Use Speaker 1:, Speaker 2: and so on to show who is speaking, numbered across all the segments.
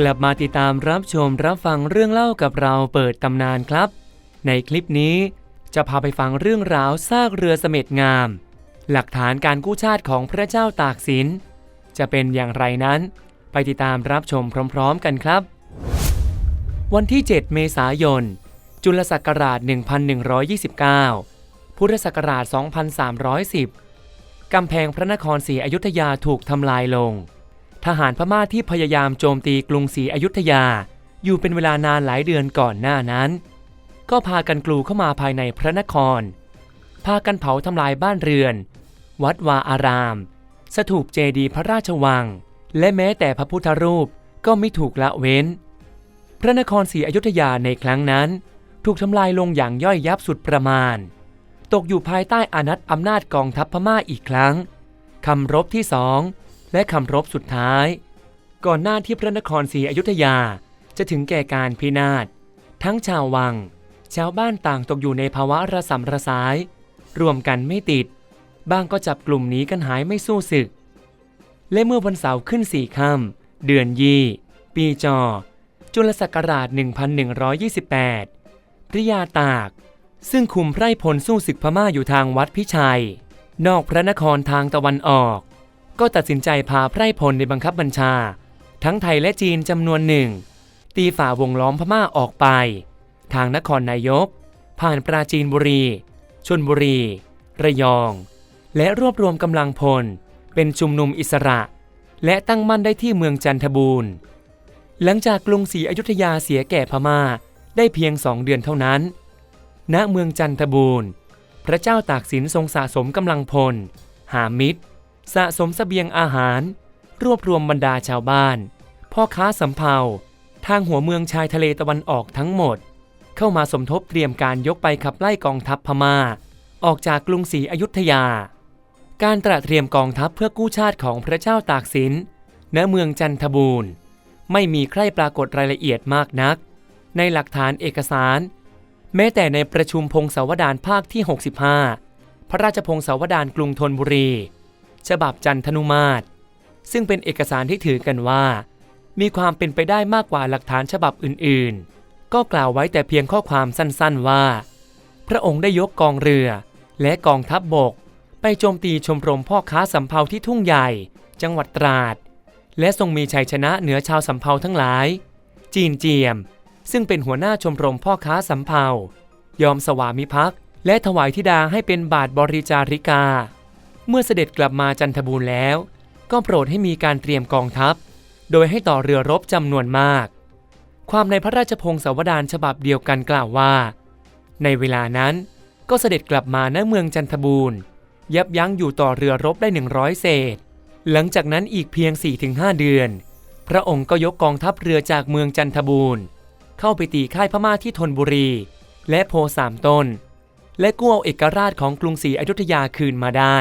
Speaker 1: กลับมาติดตามรับชมรับฟังเรื่องเล่ากับเราเปิดตำนานครับ ในคลิปนี้จะพาไปฟังเรื่องราวซากเรือเสม็ดงาม หลักฐานการกู้ชาติของพระเจ้าตากสิน จะเป็นอย่างไรนั้น ไปติดตามรับชมพร้อม ๆ กันครับ วันที่ 7 เมษายน จุลศักราช 1129 พุทธศักราช 2310 กำแพงพระนครศรีอยุธยาถูกทำลายลง ทหารพม่าที่พยายามโจมตีกรุงศรีอยุธยา อยู่เป็นเวลานานหลายเดือนก่อนหน้านั้น ก็พากันกลูเข้ามาภายในพระนคร พากันเผาทำลายบ้านเรือน วัดวาอาราม สถูปเจดีย์พระราชวัง และแม้แต่พระพุทธรูปก็ไม่ถูกละเว้น พระนครศรีอยุธยาในครั้งนั้น ถูกทำลายลงอย่างย่อยยับสุดประมาณ ตกอยู่ภายใต้อานัตอำนาจกองทัพพม่าอีกครั้งคำรบที่สอง และคำรบสุดท้าย ก่อนหน้าที่พระนครศรีอยุธยาจะถึงแก่การพินาศ ทั้งชาววัง ชาวบ้านต่างตกอยู่ในภาวะระสำระสาย รวมกันไม่ติด บ้างก็จับกลุ่มหนีกันหายไม่สู้ศึก และเมื่อวันเสาร์ขึ้นสี่ค่ำเดือนยี่ ปีจอ จุลศักราช 1128พระยาตาก ซึ่งคุมไพร่พลสู้ศึกพม่าอยู่ทางวัดพิชัย นอกพระนครทางตะวันออก ก็ตัดสินใจพาไพร่พลในบังคับบัญชา ทั้งไทยและจีนจำนวนหนึ่ง ตีฝ่าวงล้อมพม่าออกไป ทางนครนายก ผ่านปราจีนบุรีชนบุรี ระยอง และรวบรวมกำลังพล เป็นชุมนุมอิสระ และตั้งมั่นได้ที่เมืองจันทบูรณ์ หลังจากกรุงศรีอยุธยาเสียแก่พม่าได้เพียงสองเดือนเท่านั้น ณ เมืองจันทบูรณ์ พระเจ้าตากสินทรงสะสมกำลังพล หามิตร สะสมเสบียงอาหาร รวบรวมบรรดาชาวบ้าน พ่อค้าสำเภาทางหัวเมืองชายทะเลตะวันออกทั้งหมด เข้ามาสมทบเตรียมการยกไปขับไล่กองทัพพม่า ออกจากกรุงศรีอยุธยา การตระเตรียมกองทัพเพื่อกู้ชาติของพระเจ้าตากสินณเมืองจันทบูรณ์ ไม่มีใครปรากฏรายละเอียดมากนัก ในหลักฐานเอกสาร แม้แต่ในประชุมพงศาวดารภาคที่ 65 พระราชพงศาวดารกรุงธนบุรี ฉบับจันทนุมาตร ซึ่งเป็นเอกสารที่ถือกันว่า มีความเป็นไปได้มากกว่าหลักฐานฉบับอื่นๆ ก็กล่าวไว้แต่เพียงข้อความสั้นๆว่า พระองค์ได้ยกกองเรือ และกองทัพบบก ไปโจมตีชมรมพ่อค้าสำเภาที่ทุ่งใหญ่ จังหวัดตราด และทรงมีชัยชนะเหนือชาวสำเภาทั้งหลาย จีนเจียม ซึ่งเป็นหัวหน้าชมรมพ่อค้าสำเภายอมสวามิภักดิ์และถวายธิดาให้เป็นบาทบริจาริกา เมื่อเสด็จกลับมาจันทบูรณ์แล้ว ก็โปรดให้มีการเตรียมกองทัพ โดยให้ต่อเรือรบจำนวนมาก ความในพระราชพงศาวดารฉบับเดียวกันกล่าวว่า ในเวลานั้นก็เสด็จกลับมาณเมืองจันทบูรณ์ ยับยั้งอยู่ต่อเรือรบได้ 100 เศษ หลังจากนั้นอีกเพียง 4-5 เดือน พระองค์ก็ยกกองทัพเรือจากเมืองจันทบูรณ์ เข้าไปตีค่ายพม่าที่ธนบุรี และโพสามต้น และกู้เอาเอกราชของกรุงศรีอยุธยาคืนมาได้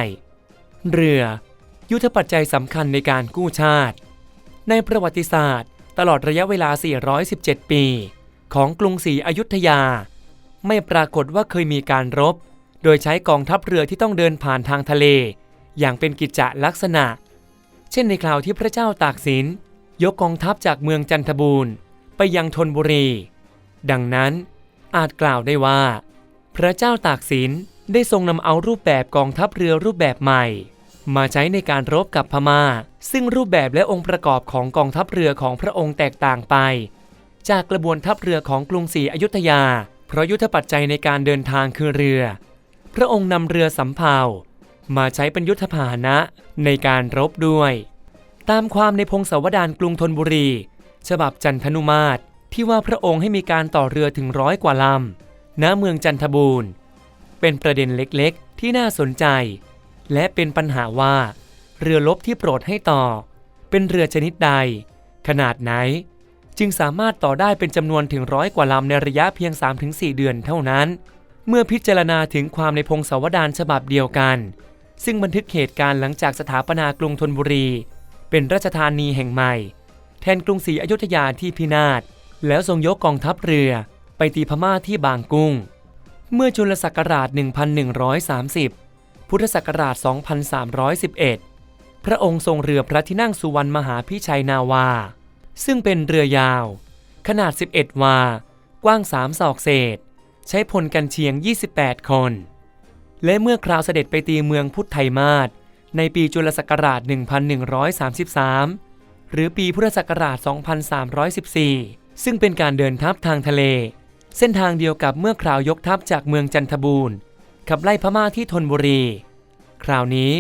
Speaker 1: เรือ ยุทธปัจจัยสำคัญในการกู้ชาติ ในประวัติศาสตร์ ตลอดระยะเวลา 417 ปี ของกรุงศรีอยุธยา ไม่ปรากฏว่าเคยมีการรบ โดยใช้กองทัพเรือที่ต้องเดินผ่านทางทะเล อย่างเป็นกิจจลักษณะ เช่นในคราวที่พระเจ้าตากสิน ยกกองทัพจากเมืองจันทบูรณ์ ไปยังธนบุรี ดังนั้นอาจกล่าวได้ว่า พระเจ้าตากสินได้ทรงนำเอารูปแบบกองทัพเรือรูปแบบใหม่ มาใช้ในการรบกับพมา่า ซึ่งรูปแบบและองค์ประกอบของกองทัพเรือของพระองค์แตกต่างไป จากกระบวนทัพเรือของกรุงศรีอยุธยา เพราะยุทธปัจจัยในการเดินทางคือเรือ พระองค์นำเรือสำเภามาใช้เป็นยุทธพาหนะในการรบด้วย ตามความในพงศาวดารกรุงธนบุรี ฉบับจันทนุมาตรที่ว่าพระองค์ให้มีการต่อเรือถึงร้อยกว่าลำณเมืองจันทบูรณ์ เป็นประเด็นเล็กๆ ที่น่าสนใจ และเป็นปัญหาว่า เรือลบที่โปรดให้ต่อ เป็นเรือชนิดใด ขนาดไหน จึงสามารถต่อได้เป็นจำนวนถึงร้อยกว่าลำในระยะเพียง 3-4 เดือนเท่านั้น เมื่อพิจารณาถึงความในพงศาวดารฉบับเดียวกัน ซึ่งบันทึกเหตุการณ์หลังจากสถาปนากรุงธนบุรี เป็นราชธานีแห่งใหม่ แทนกรุงศรีอยุธยาที่พินาศแล้วทรงยกกองทัพเรือไปตีพม่าที่บางกุ้ง เมื่อจุลศักราช 1130 พุทธศักราช 2311 พระองค์ทรงเรือพระที่นั่งสุวรรณมหาพิชัยนาวา ซึ่งเป็นเรือยาว ขนาด 11 วา กว้าง 3 ศอกเศษ ใช้พลกันเชียง 28 คน และเมื่อคราวเสด็จไปตีเมืองพุทธไทยมาศในปีจุลศักราช 1133 หรือปีพุทธศักราช 2314 ซึ่งเป็นการเดินทัพทางทะเล เส้นทางเดียวกับเมื่อคราวยกทัพจากเมืองจันทบูรณ์ ขับไล่พม่าที่ธนบุรี คราวนี้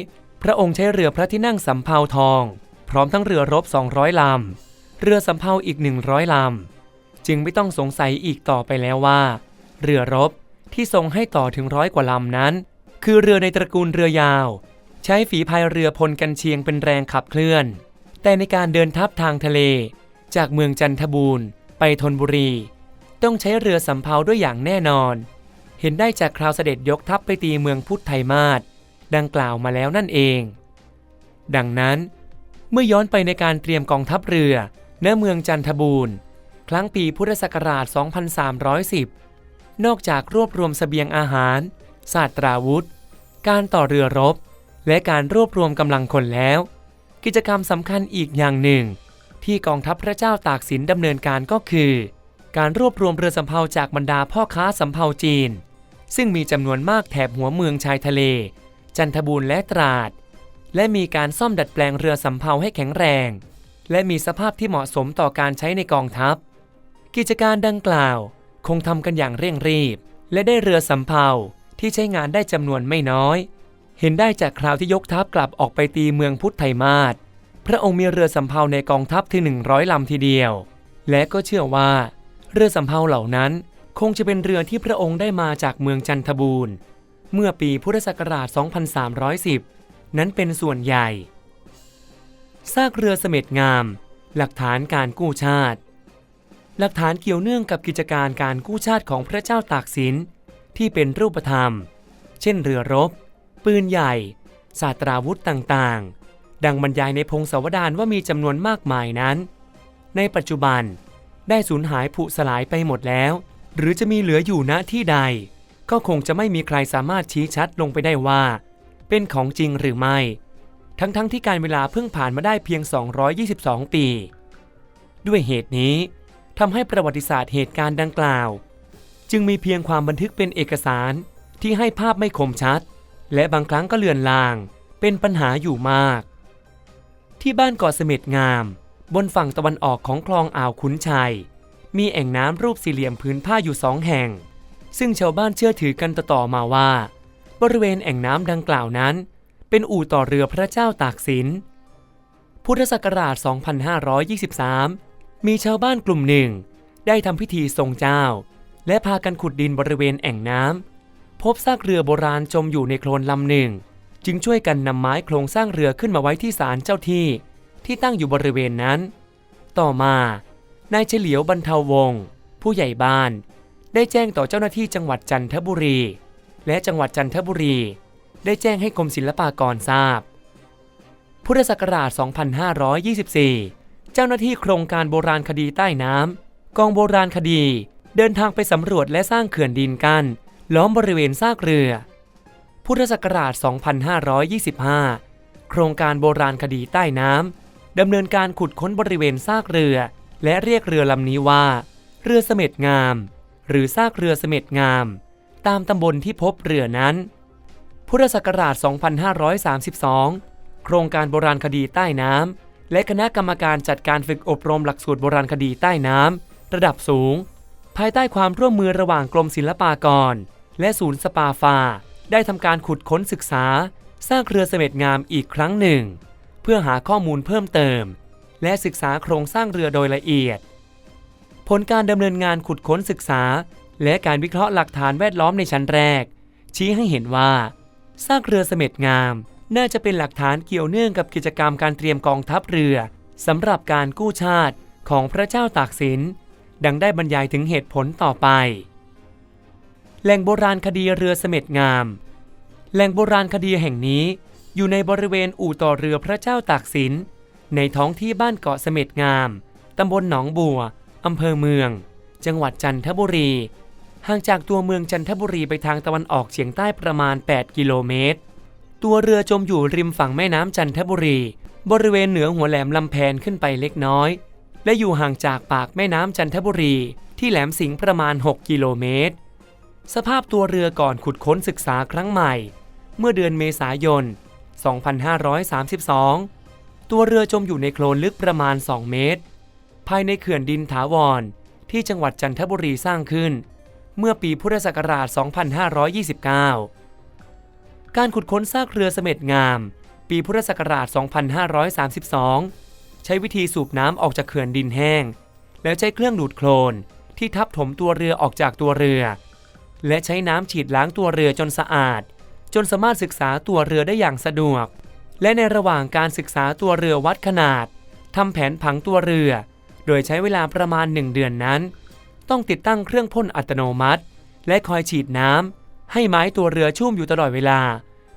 Speaker 1: พระองค์ใช้เรือพระที่นั่งสำเภาทอง พร้อมทั้งเรือรบ 200 ลำ เรือสำเภาอีก 100 ลำ จึงไม่ต้องสงสัยอีกต่อไปแล้วว่า เรือรบที่ทรงให้ต่อถึงร้อยกว่าลำนั้น คือเรือในตระกูลเรือยาว ใช้ฝีพายเรือพลกันเชียงเป็นแรงขับเคลื่อน แต่ในการเดินทัพทางทะเล จากเมืองจันทบูรณ์ไปธนบุรี ต้องใช้เรือสำเภาด้วยอย่างแน่นอน เห็นได้จากคราวเสด็จยกทัพไปตีเมืองพุทธไทยมาศดังกล่าวมาแล้วนั่นเอง ดังนั้น เมื่อย้อนไปในการเตรียมกองทัพเรือณเมืองจันทบูรณ์ ครั้งปีพุทธศักราช 2310 นอกจากรวบรวมเสบียงอาหาร ศาสตราวุธ การต่อเรือรบ และการรวบรวมกำลังคนแล้ว กิจกรรมสำคัญอีกอย่างหนึ่ง ที่กองทัพพระเจ้าตากสินดำเนินการก็คือ การรวบรวมเรือสำเภาจากบรรดาพ่อค้าสำเภาจีน ซึ่งมีจำนวนมากแถบหัวเมืองชายทะเล จันทบูรณ์และตราด และมีการซ่อมดัดแปลงเรือสำเภาให้แข็งแรง และมีสภาพที่เหมาะสมต่อการใช้ในกองทัพ กิจการดังกล่าว คงทำกันอย่างเร่งรีบ และได้เรือสำเภาที่ใช้งานได้จำนวนไม่น้อย เห็นได้จากคราวที่ยกทัพกลับออกไปตีเมืองพุทธไทยมาศพระองค์มีเรือสำเภาในกองทัพถึง100ลำทีเดียว และก็เชื่อว่า เรือสำเภาเหล่านั้น คงจะเป็นเรือที่พระองค์ได้มาจากเมืองจันทบูรณ์ เมื่อปีพุทธศักราช 2310 นั้นเป็นส่วนใหญ่ ซากเรือเสม็ดงาม หลักฐานการกู้ชาติ หลักฐานเกี่ยวเนื่องกับกิจการการกู้ชาติของพระเจ้าตากสิน ที่เป็นรูปธรรม เช่นเรือรบ ปืนใหญ่ศาสตราวุธต่างๆ ดังบรรยายในพงศาวดารว่ามีจำนวนมากมายนั้น ในปัจจุบันได้สูญหายผุสลายไปหมดแล้ว หรือจะมีเหลืออยู่ณที่ใด ก็คงจะไม่มีใครสามารถชี้ชัดลงไปได้ว่า เป็นของจริงหรือไม่ ทั้งๆทที่การเวลาเพิ่งผ่านมาได้เพียง 222 ปี ด้วยเหตุนี้ทำให้ประวัติศาสตร์เหตุการณ์ดังกล่าว จึงมีเพียงความบันทึกเป็นเอกสารที่ให้ภาพไม่คมชัด และบางครั้งก็เลือนลาง เป็นปัญหาอยู่มาก ที่บ้านเกาะเสม็ดงาม บนฝั่งตะวันออกของคลองอ่าวขุนชัย มีแอ่งน้ำรูปสี่เหลี่ยมพื้นผ้าอยู่สองแห่ง ซึ่งชาวบ้านเชื่อถือกันต่อๆมาว่า บริเวณแอ่งน้ำดังกล่าวนั้น เป็นอู่ต่อเรือพระเจ้าตากสิน พุทธศักราช 2523 มีชาวบ้านกลุ่มหนึ่ง ได้ทำพิธีทรงเจ้า และพากันขุดดินบริเวณแอ่งน้ำพบซากเรือโบราณจมอยู่ในโคลนลำหนึ่ง จึงช่วยกันนำไม้โครงสร้างเรือขึ้นมาไว้ที่ศาลเจ้าที่ ที่ตั้งอยู่บริเวณนั้น ต่อมา นายเฉลียวบรรเทาวงศ์ผู้ใหญ่บ้าน ได้แจ้งต่อเจ้าหน้าที่จังหวัดจันทบุรี และจังหวัดจันทบุรี ได้แจ้งให้กรมศิลปากรทราบ พุทธศักราช 2524 เจ้าหน้าที่โครงการโบราณคดีใต้น้ำกองโบราณคดีเดินทางไปสำรวจและสร้างเขื่อนดินกั้นล้อมบริเวณซากเรือ พุทธศักราช 2525 โครงการโบราณคดีใต้น้ำดำเนินการขุดค้นบริเวณซากเรือ และเรียกเรือลำนี้ว่า เรือเสม็ดงาม หรือซากเรือเสม็ดงาม ตามตำบลที่พบเรือนั้น พุทธศักราช 2532 โครงการโบราณคดีใต้น้ำและคณะกรรมการจัดการฝึกอบรมหลักสูตรโบราณคดีใต้น้ำระดับสูง ภายใต้ความร่วมมือระหว่างกรมศิลปากร และศูนย์สปาฟา ได้ทำการขุดค้นศึกษาซากเรือเสม็ดงามอีกครั้งหนึ่ง เพื่อหาข้อมูลเพิ่มเติม และศึกษาโครงสร้างเรือโดยละเอียด ผลการดำเนินงานขุดค้นศึกษา และการวิเคราะห์หลักฐานแวดล้อมในชั้นแรก ชี้ให้เห็นว่าซากเรือเสม็ดงาม น่าจะเป็นหลักฐานเกี่ยวเนื่องกับกิจกรรมการเตรียมกองทัพเรือสำหรับการกู้ชาติของพระเจ้าตากสิน ดังได้บรรยายถึงเหตุผลต่อไป แหล่งโบราณคดีเรือเสม็ดงาม แหล่งโบราณคดีแห่งนี้อยู่ในบริเวณอู่ต่อเรือพระเจ้าตากสิน ในท้องที่บ้านเกาะเสม็ดงาม ตำบลหนองบัว อำเภอเมือง จังหวัดจันทบุรี ห่างจากตัวเมืองจันทบุรีไปทางตะวันออกเฉียงใต้ประมาณ 8 กิโลเมตร ตัวเรือจมอยู่ริมฝั่งแม่น้ำจันทบุรี บริเวณเหนือหัวแหลมลำแพนขึ้นไปเล็กน้อย และอยู่ห่างจากปากแม่น้ำจันทบุรี ที่แหลมสิงห์ประมาณ 6 กิโลเมตร สภาพตัวเรือก่อนขุดค้นศึกษาครั้งใหม่ เมื่อเดือนเมษายน 2532 ตัวเรือจมอยู่ในโคลนลึกประมาณ 2 เมตร ภายในเขื่อนดินถาวร ที่จังหวัดจันทบุรีสร้างขึ้น เมื่อปีพุทธศักราช 2529 การขุดค้นซากเรือเสม็ดงาม ปีพุทธศักราช 2532 ใช้วิธีสูบน้ำออกจากเขื่อนดินแห้ง แล้วใช้เครื่องดูดโคลนที่ทับถมตัวเรือออกจากตัวเรือ และใช้น้ำฉีดล้างตัวเรือจนสะอาด จนสามารถศึกษาตัวเรือได้อย่างสะดวก และในระหว่างการศึกษาตัวเรือวัดขนาดทำแผนผังตัวเรือ โดยใช้เวลาประมาณหนึ่งเดือนนั้น ต้องติดตั้งเครื่องพ่นอัตโนมัติ และคอยฉีดน้ำให้ไม้ตัวเรือชุ่มอยู่ตลอดเวลา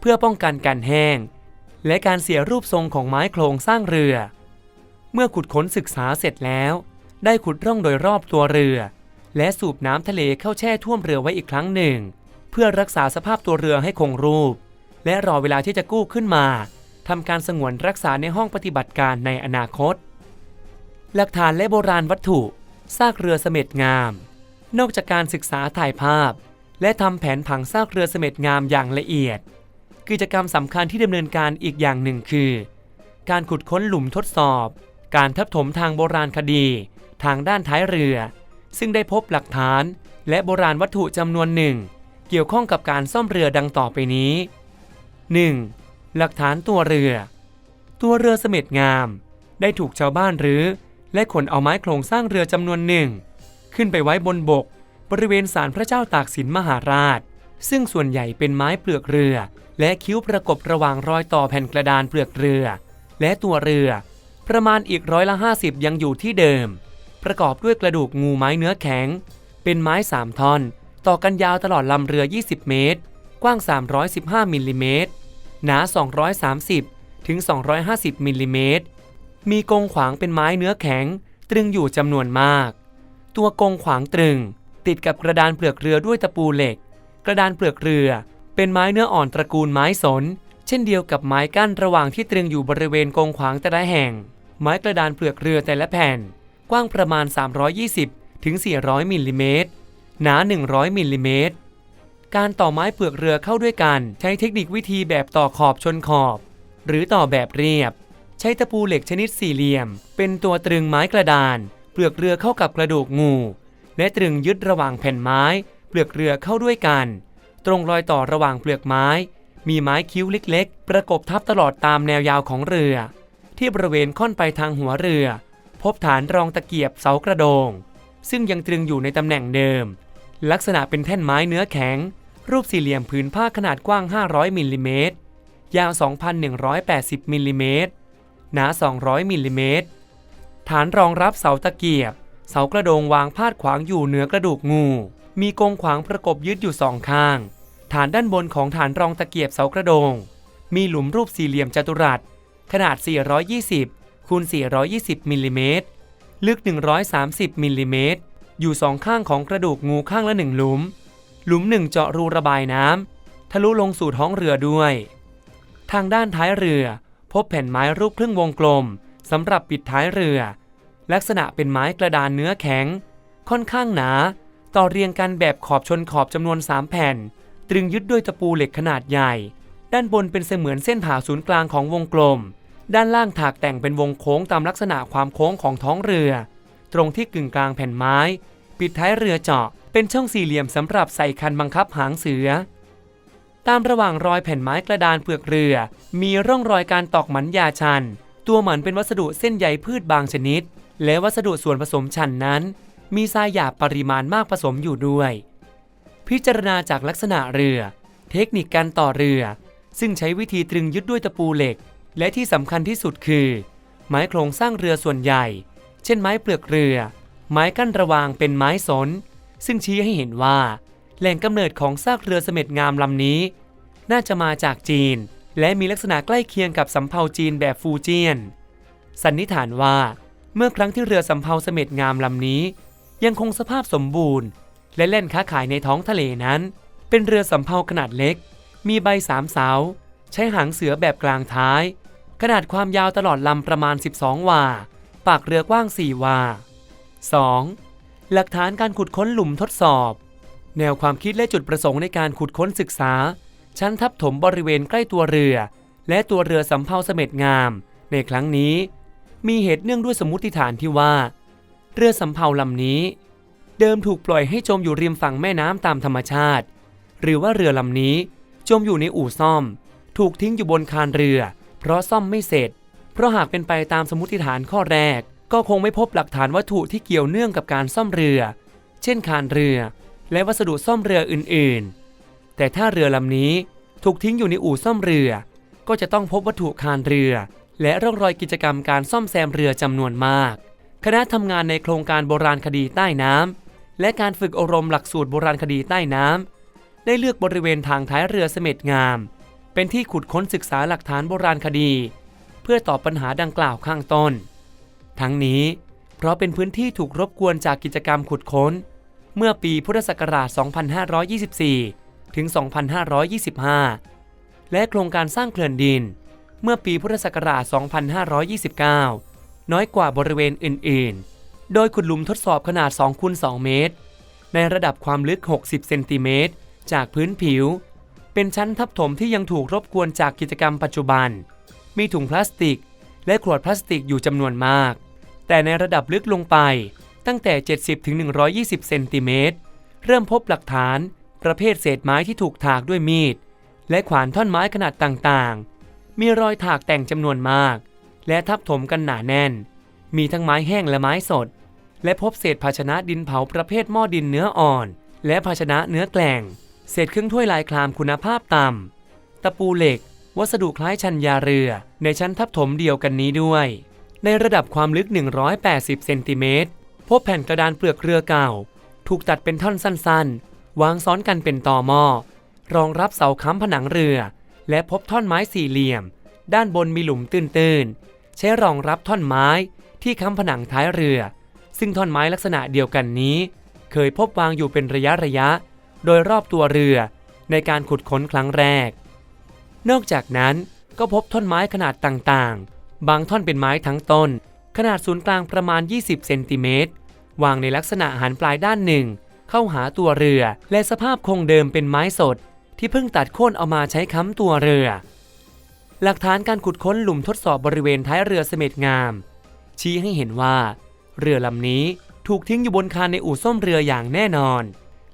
Speaker 1: เพื่อป้องกันการแห้ง และการเสียรูปทรงของไม้โครงสร้างเรือ เมื่อขุดค้นศึกษาเสร็จแล้ว ได้ขุดร่องโดยรอบตัวเรือ และสูบน้ำทะเลเข้าแช่ท่วมเรือไว้อีกครั้งหนึ่ง เพื่อรักษาสภาพตัวเรือให้คงรูป และรอเวลาที่จะกู้ขึ้นมา ทำการสงวนรักษาในห้องปฏิบัติการในอนาคต หลักฐานและโบราณวัตถุ ซากเรือเสม็ดงาม นอกจากการศึกษาถ่ายภาพ และทำแผนผังซากเรือเสม็ดงามอย่างละเอียด กิจกรรมสำคัญที่ดำเนินการอีกอย่างหนึ่งคือ การขุดค้นหลุมทดสอบ การทับถมทางโบราณคดี ทางด้านท้ายเรือ ซึ่งได้พบหลักฐาน และโบราณวัตถุจำนวนหนึ่ง เกี่ยวข้องกับการซ่อมเรือดังต่อไปนี้ 1. หลักฐานตัวเรือ ตัวเรือเสม็ดงาม ได้ถูกชาวบ้านรื้อ และขนเอาไม้โครงสร้างเรือจำนวนหนึ่ง ขึ้นไปไว้บนบก บริเวณศาลพระเจ้าตากสินมหาราช ซึ่งส่วนใหญ่เป็นไม้เปลือกเรือ และคิ้วประกบระหว่างรอยต่อแผ่นกระดานเปลือกเรือ และตัวเรือ ประมาณอีกร้อยละ50ยังอยู่ที่เดิม ประกอบด้วยกระดูกงูไม้เนื้อแข็ง เป็นไม้3ท่อน ต่อกันยาวตลอดลำเรือ 20 เมตร กว้าง 315มิลลิเมตร หนา 230 ถึง 250 มิลลิเมตร มีกรงขวางเป็นไม้เนื้อแข็ง ตรึงอยู่จำนวนมาก ตัวกรงขวางตรึง ติดกับกระดานเปลือกเรือด้วยตะปูเหล็ก กระดานเปลือกเรือ เป็นไม้เนื้ออ่อนตระกูลไม้สน เช่นเดียวกับไม้กั้นระหว่างที่ตรึงอยู่บริเวณกรงขวางแต่ละแห่ง ไม้กระดานเปลือกเรือแต่ละแผ่น กว้างประมาณ 320 ถึง 400 มิลลิเมตร หนา 100 มิลลิเมตร การต่อไม้เปลือกเรือเข้าด้วยกัน ใช้เทคนิควิธีแบบต่อขอบชนขอบ หรือต่อแบบเรียบ ใช้ตะปูเหล็กชนิดสี่เหลี่ยม เป็นตัวตรึงไม้กระดาน เปลือกเรือเข้ากับกระดูกงู และตรึงยึดระหว่างแผ่นไม้ เปลือกเรือเข้าด้วยกัน ตรงรอยต่อระหว่างเปลือกไม้ มีไม้คิ้วเล็ก ๆ ประกบทับตลอดตามแนวยาวของเรือ ที่บริเวณค่อนไปทางหัวเรือ พบฐานรองตะเกียบเสากระโดง ซึ่งยังตรึงอยู่ในตำแหน่งเดิม ลักษณะเป็นแท่นไม้เนื้อแข็ง รูปสี่เหลี่ยมผืนผ้าขนาดกว้าง 500มิลลิเมตรยาว 2,180มิลลิเมตรหนา 200มิลลิเมตรฐานรองรับเสาตะเกียบ เสากระโดงวางพาดขวางอยู่เหนือกระดูกงู มีกงขวางประกบยึดอยู่สองข้าง ฐานด้านบนของฐานรองตะเกียบเสากระโดง มีหลุมรูปสี่เหลี่ยมจัตุรัส ขนาด 420คูณ420มิลลิเมตรลึก 130มิลลิเมตร อยู่สองข้างของกระดูกงูข้างละหนึ่งหลุม หลุมหนึ่งเจาะรูระบายน้ำทะลุลงสู่ท้องเรือด้วย ทางด้านท้ายเรือ พบแผ่นไม้รูปครึ่งวงกลมสำหรับปิดท้ายเรือ ลักษณะเป็นไม้กระดานเนื้อแข็ง ค่อนข้างหนา ต่อเรียงกันแบบขอบชนขอบจำนวน3แผ่น ตรึงยึดด้วยตะปูเหล็กขนาดใหญ่ ด้านบนเป็นเสมือนเส้นผ่าศูนย์กลางของวงกลม ด้านล่างถากแต่งเป็นวงโค้งตามลักษณะความโค้งของท้องเรือ ตรงที่กึ่งกลางแผ่นไม้ ปิดท้ายเรือเจาะ เป็นช่องสี่เหลี่ยมสำหรับใส่คันบังคับหางเสือ ตามระหว่างรอยแผ่นไม้กระดานเปลือกเรือ มีร่องรอยการตอกหมันยาชัน ตัวหมันเป็นวัสดุเส้นใยพืชบางชนิด และวัสดุส่วนผสมชันนั้น มีทรายหยาบปริมาณมากผสมอยู่ด้วย พิจารณาจากลักษณะเรือ เทคนิคการต่อเรือ ซึ่งใช้วิธีตรึงยึดด้วยตะปูเหล็ก และที่สำคัญที่สุดคือ ไม้โครงสร้างเรือส่วนใหญ่ เช่นไม้เปลือกเรือ ไม้กั้นระวางเป็นไม้สน ซึ่งชี้ให้เห็นว่า แหล่งกำเนิดของซากเรือเสม็ดงามลำนี้ น่าจะมาจากจีน และมีลักษณะใกล้เคียงกับสำเภาจีนแบบฟูเจียน สันนิษฐานว่าเมื่อครั้งที่เรือสำเภาเสม็ดงามลำนี้ ยังคงสภาพสมบูรณ์ และเล่นค้าขายในท้องทะเลนั้น เป็นเรือสำเภาขนาดเล็ก มีใบสามเสาใช้หางเสือแบบกลางท้าย ขนาดความยาวตลอดลำประมาณ 12 วา ปากเรือกว้าง 4 วา 2. หลักฐานการขุดค้นหลุมทดสอบ แนวความคิดและจุดประสงค์ในการขุดค้นศึกษา ชั้นทับถมบริเวณใกล้ตัวเรือ และตัวเรือสำเภาเสม็ดงาม ในครั้งนี้ มีเหตุเนื่องด้วยสมมติฐานที่ว่า เรือสำเภาลำนี้ เดิมถูกปล่อยให้จมอยู่ริมฝั่งแม่น้ำตามธรรมชาติ หรือว่าเรือลำนี้จมอยู่ในอู่ซ่อม ถูกทิ้งอยู่บนคานเรือ เพราะซ่อมไม่เสร็จ เพราะหากเป็นไปตามสมมติฐานข้อแรก ก็คงไม่พบหลักฐานวัตถุที่เกี่ยวเนื่องกับการซ่อมเรือ เช่นคานเรือ และวัสดุซ่อมเรืออื่นๆ แต่ถ้าเรือลำนี้ถูกทิ้งอยู่ในอู่ซ่อมเรือ ก็จะต้องพบวัตถุคานเรือ และร่องรอยกิจกรรมการซ่อมแซมเรือจำนวนมาก คณะทำงานในโครงการโบราณคดีใต้น้ำและการฝึกอบรมหลักสูตรโบราณคดีใต้น้ำได้เลือกบริเวณทางท้ายเรือเสม็ดงาม เป็นที่ขุดค้นศึกษาหลักฐานโบราณคดี เพื่อตอบปัญหาดังกล่าวข้างต้น ทั้งนี้ เพราะเป็นพื้นที่ถูกรบกวนจากกิจกรรมขุดค้น เมื่อปีพุทธศักราช 2524 ถึง 2525 และโครงการสร้างเขื่อนดิน เมื่อปีพุทธศักราช 2529 น้อยกว่าบริเวณอื่น ๆ โดยขุดหลุมทดสอบขนาด2คูณ2เมตร ในระดับความลึก 60 เซนติเมตรจากพื้นผิว เป็นชั้นทับถมที่ยังถูกรบกวนจากกิจกรรมปัจจุบัน มีถุงพลาสติก และขวดพลาสติกอยู่จำนวนมาก แต่ในระดับลึกลงไปตั้งแต่ 70ถึง120 เซนติเมตร เริ่มพบหลักฐานประเภทเศษไม้ที่ถูกถากด้วยมีด และขวานท่อนไม้ขนาดต่างๆ มีรอยถากแต่งจำนวนมาก และทับถมกันหนาแน่น มีทั้งไม้แห้งและไม้สด และพบเศษภาชนะดินเผาประเภทหม้อดินเนื้ออ่อน และภาชนะเนื้อแกล่ง เศษเครื่องถ้วยลายคลามคุณภาพต่ำ ตะปูเหล็ก วัสดุคล้ายชันยาเรือ ในชั้นทับถมเดียวกันนี้ด้วย ในระดับความลึก 180 เซนติเมตร พบแผ่นกระดานเปลือกเรือเก่า ถูกตัดเป็นท่อนสั้นๆ วางซ้อนกันเป็นตอหม้อ รองรับเสาค้ำผนังเรือ และพบท่อนไม้สี่เหลี่ยม ด้านบนมีหลุมตื้นๆ ใช้รองรับท่อนไม้ที่ค้ำผนังท้ายเรือ ซึ่งท่อนไม้ลักษณะเดียวกันนี้ เคยพบวางอยู่เป็นระยะระยะ โดยรอบตัวเรือในการขุดค้นครั้งแรก นอกจากนั้นก็พบท่อนไม้ขนาดต่างๆ บางท่อนเป็นไม้ทั้งต้น ขนาดศูนย์กลางประมาณ 20 เซนติเมตร วางในลักษณะหันปลายด้านหนึ่ง เข้าหาตัวเรือ และสภาพคงเดิมเป็นไม้สด ที่เพิ่งตัดโค่นเอามาใช้ค้ำตัวเรือ หลักฐานการขุดค้นหลุมทดสอบบริเวณท้ายเรือเสม็ดงาม ชี้ให้เห็นว่า เรือลำนี้ถูกทิ้งอยู่บนคานในอู่ซ่อมเรืออย่างแน่นอน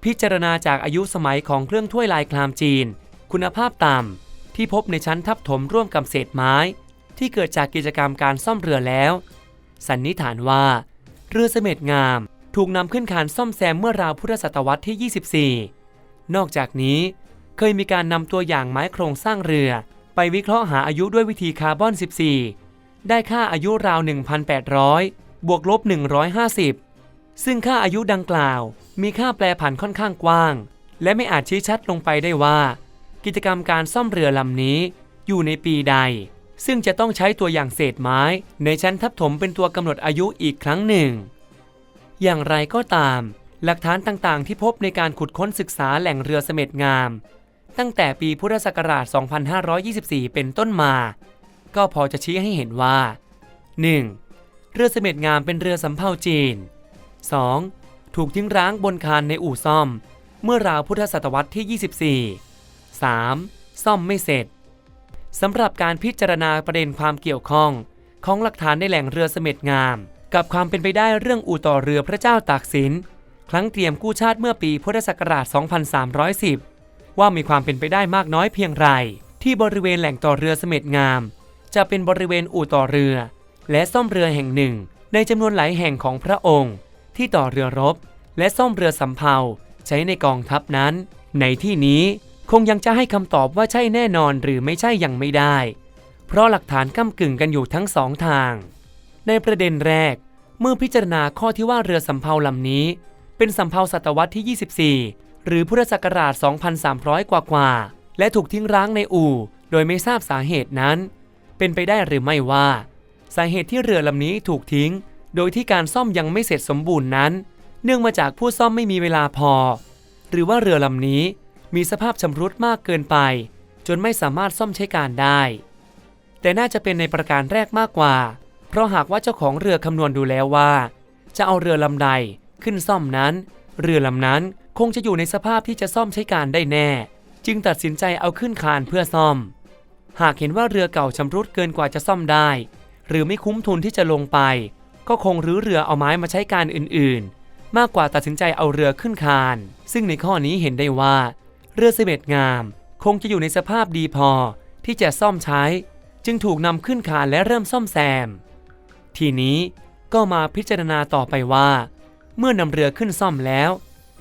Speaker 1: พิจารณาจากอายุสมัยของเครื่องถ้วยลายคลามจีน คุณภาพต่ำ ที่พบในชั้นทับถมร่วมกับเศษไม้ ที่เกิดจากกิจกรรมการซ่อมเรือแล้ว สันนิษฐานว่า เรือเสม็ดงาม ถูกนำขึ้นคานซ่อมแซมเมื่อราวพุทธศตวรรษที่ 24 นอกจากนี้เคยมีการนำตัวอย่างไม้โครงสร้างเรือ ไปวิเคราะห์หาอายุด้วยวิธีคาร์บอน 14 ได้ค่าอายุราว 1,800 บวกลบ 150 ซึ่งค่าอายุดังกล่าว มีค่าแปรผันค่อนข้างกว้าง และไม่อาจชี้ชัดลงไปได้ว่า กิจกรรมการซ่อมเรือลำนี้ อยู่ในปีใด ซึ่งจะต้องใช้ตัวอย่างเศษไม้ ในชั้นทับถมเป็นตัวกำหนดอายุอีกครั้งหนึ่ง อย่างไรก็ตาม หลักฐานต่างๆ ที่พบในการขุดค้นศึกษาแหล่งเรือเสม็ดงาม ตั้งแต่ปีพุทธศักราช 2524 เป็นต้นมา ก็พอจะชี้ให้เห็นว่า 1. เรือเสม็ดงามเป็นเรือสำเภาจีน 2. ถูกทิ้งร้างบนคานในอู่ซ่อม เมื่อราวพุทธศตวรรษที่ 24 3. ซ่อมไม่เสร็จสำหรับการพิจารณาประเด็นความเกี่ยวข้อง ของหลักฐานในแหล่งเรือเสม็ดงาม กับความเป็นไปได้เรื่องอู่ต่อเรือพระเจ้าตากสิน ครั้งเตรียมกู้ชาติเมื่อปีพุทธศักราช 2310 ว่ามีความเป็นไปได้มากน้อยเพียงไร ที่บริเวณแหล่งต่อเรือเสม็ดงาม จะเป็นบริเวณอู่ต่อเรือ และซ่อมเรือแห่งหนึ่ง ในจำนวนหลายแห่งของพระองค์ ที่ต่อเรือรบ และซ่อมเรือสำเภาใช้ในกองทัพนั้น ในที่นี้ คงยังจะให้คำตอบว่าใช่แน่นอนหรือไม่ใช่ยังไม่ได้ เพราะหลักฐานก้ากึ่งกันอยู่ทั้งสองทาง ในประเด็นแรก เมื่อพิจารณาข้อที่ว่าเรือสำเภาลำนี้ เป็นสำเภาศตวรรษที่ 24 หรือพุทธศักราช 2,300 กว่ากว่าๆและถูกทิ้งร้างในอู่ โดยไม่ทราบสาเหตุนั้น เป็นไปได้หรือไม่ว่า สาเหตุที่เรือลำนี้ถูกทิ้ง โดยที่การซ่อมยังไม่เสร็จสมบูรณ์นั้น เนื่องมาจากผู้ซ่อมไม่มีเวลาพอ หรือว่าเรือลำนี้ มีสภาพชำรุดมากเกินไป จนไม่สามารถซ่อมใช้การได้ แต่น่าจะเป็นในประการแรกมากกว่า เพราะหากว่าเจ้าของเรือคำนวณดูแล้วว่า จะเอาเรือลำใดขึ้นซ่อมนั้น เรือลำนั้นคงจะอยู่ในสภาพที่จะซ่อมใช้การได้แน่ จึงตัดสินใจเอาขึ้นคานเพื่อซ่อม หากเห็นว่าเรือเก่าชำรุดเกินกว่าจะซ่อมได้ หรือไม่คุ้มทุนที่จะลงไป ก็คงรื้อเรือเอาไม้มาใช้การอื่นๆ มากกว่าตัดสินใจเอาเรือขึ้นคาน ซึ่งในข้อนี้เห็นได้ว่า เรือเสม็ดงาม คงจะอยู่ในสภาพดีพอที่จะซ่อมใช้ จึงถูกนำขึ้นคานและเริ่มซ่อมแซม ทีนี้ก็มาพิจารณาต่อไปว่า เมื่อนำเรือขึ้นซ่อมแล้ว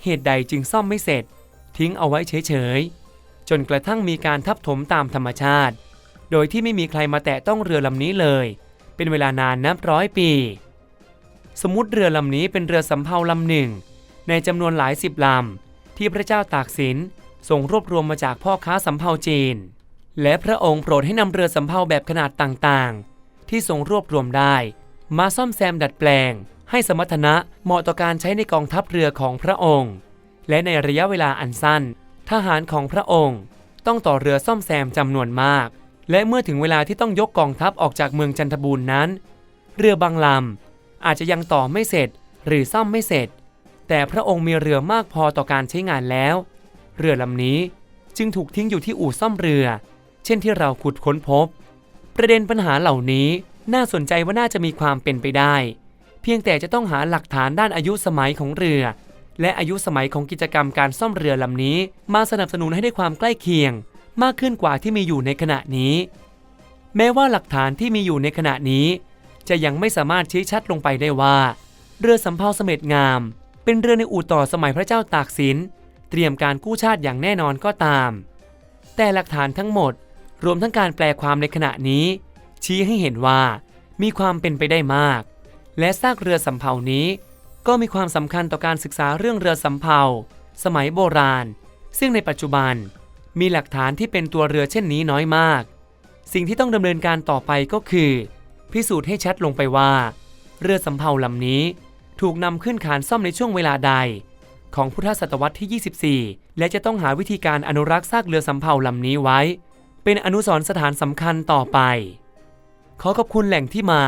Speaker 1: เหตุใดจึงซ่อมไม่เสร็จ ทิ้งเอาไว้เฉยๆ จนกระทั่งมีการทับถมตามธรรมชาติ โดยที่ไม่มีใครมาแตะต้องเรือลำนี้เลย เป็นเวลานานนับร้อยปี สมมติเรือลำนี้เป็นเรือสำเภาลำหนึ่ง ในจำนวนหลายสิบลำที่พระเจ้าตากสิน ส่งรวบรวมมาจากพ่อค้าสำเภาจีน และพระองค์โปรดให้นำเรือสำเภาแบบขนาดต่างๆ ที่ทรงรวบรวมได้ มาซ่อมแซมดัดแปลง ให้สมรรถนะเหมาะต่อการใช้ในกองทัพเรือของพระองค์ และในระยะเวลาอันสั้น ทหารของพระองค์ ต้องต่อเรือซ่อมแซมจำนวนมาก และเมื่อถึงเวลาที่ต้องยกกองทัพออกจากเมืองจันทบูรณ์นั้น เรือบางลำอาจจะยังต่อไม่เสร็จหรือซ่อมไม่เสร็จ แต่พระองค์มีเรือมากพอต่อการใช้งานแล้ว เรือลำนี้จึงถูกทิ้งอยู่ที่อู่ซ่อมเรือ เช่นที่เราขุดค้นพบ ประเด็นปัญหาเหล่านี้น่าสนใจว่าน่าจะมีความเป็นไปได้ เพียงแต่จะต้องหาหลักฐานด้านอายุสมัยของเรือ และอายุสมัยของกิจกรรมการซ่อมเรือลำนี้ มาสนับสนุนให้ได้ความใกล้เคียง มากขึ้นกว่าที่มีอยู่ในขณะนี้ แม้ว่าหลักฐานที่มีอยู่ในขณะนี้ จะยังไม่สามารถชี้ชัดลงไปได้ว่า เรือสำเภาเสม็ดงาม เป็นเรือในอู่ต่อสมัยพระเจ้าตากสิน เตรียมการกู้ชาติอย่างแน่นอนก็ตาม แต่หลักฐานทั้งหมดรวมทั้งการแปลความในขณะนี้ ชี้ให้เห็นว่ามีความเป็นไปได้มาก และซากเรือสำเภานี้ ก็มีความสำคัญต่อการศึกษาเรื่องเรือสำเภาสมัยโบราณ ซึ่งในปัจจุบันมีหลักฐานที่เป็นตัวเรือเช่นนี้น้อยมาก สิ่งที่ต้องดำเนินการต่อไปก็คือ พิสูจน์ให้ชัดลงไปว่า เรือสำเภาลำนี้ ถูกนำขึ้นขานซ่อมในช่วงเวลาใด ของพุทธศตวรรษที่ 24 และจะต้องหาวิธีการอนุรักษ์ซากเรือสำเภาลำนี้ไว้ เป็นอนุสรณ์สถานสำคัญต่อไป ขอขอบคุณแหล่งที่มา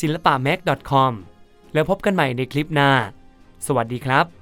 Speaker 1: ศิลปะ m a c c o m แล้วพบกันใหม่ในคลิปหน้า สวัสดีครับ